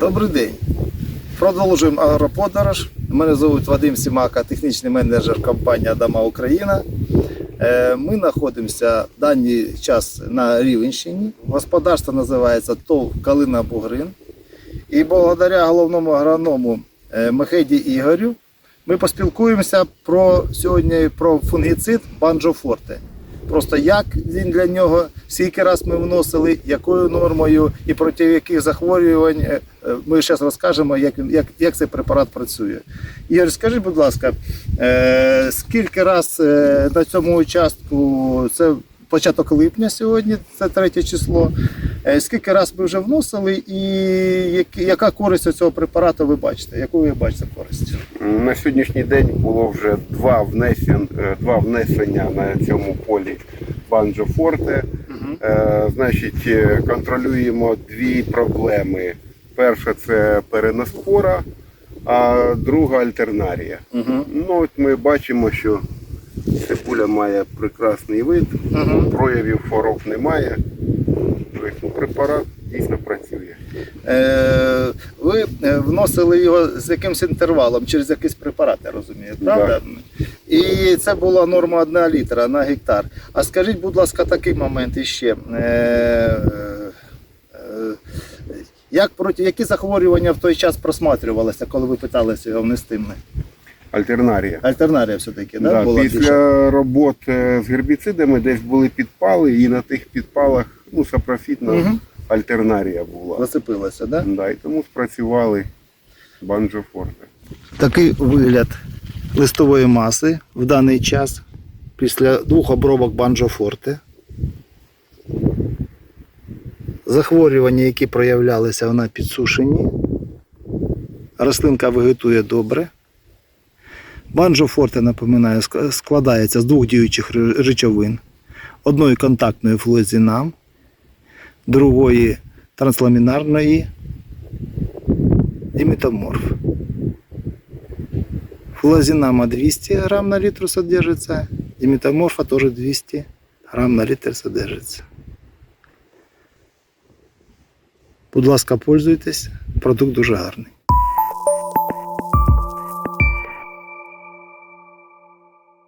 Добрий день. Продовжуємо агроподорож. Мене звуть Вадим Сімака, технічний менеджер компанії Адама Україна. Е, Ми знаходимося в даний час на Рівенщині. Господарство називається ТОВ Калина Бугрин. І благодаря головному агроному е, Мехеді Ігорю ми поспілкуємося про сьогодні про фунгіцид Банджофорте. Просто як він для нього, скільки раз ми вносили, якою нормою і проти яких захворювань. е, е, Ми зараз розкажемо, як, як, як цей препарат працює. Ігор, скажи, будь ласка, е, скільки раз на цьому участку, це початок липня сьогодні, це третє число. Е, Скільки раз ми вже вносили, і яка користь цього препарату ви бачите? Яку ви бачите користь? На сьогоднішній день було вже два внесення, два внесення на цьому полі Банджо Форте. Е, значить, е, контролюємо дві проблеми. Перша це переноспора, а друга альтернарія. Угу. Ну, от ми бачимо, що цибуля має прекрасний вид, Мгм. проявів хвороб немає. Тобто ну, препарат дійсно працює. Е, ви е, вносили його з якимось інтервалом через якийсь препарат, я розумію, правда? І це була норма 1 літра на гектар. А скажіть, будь ласка, такий момент іще. Е, е, як проти, які захворювання в той час просматрювалися, коли ви питалися його внести? Альтернарія. Альтернарія все-таки, да, Да, була після більше? роботи з гербіцидами десь були підпали, і на тих підпалах ну, сапрофітна Мгм. альтернарія була. Засипилося, да? Да, і тому спрацювали банджофорти. Такий вигляд листової маси в даний час після двох обробок банджофорте. Захворювання, які проявлялися на підсушенні. Рослинка вегетує добре. Банджофорте, напоминаю, складається з двох діючих речовин. Одної контактної флуозінам, другої трансламінарної димітоморф. Флазинама 200 грамм на литр содержится, диметаморфа тоже 200 грамм на литр содержится. Будь ласка, пользуйтесь, продукт дуже гарний.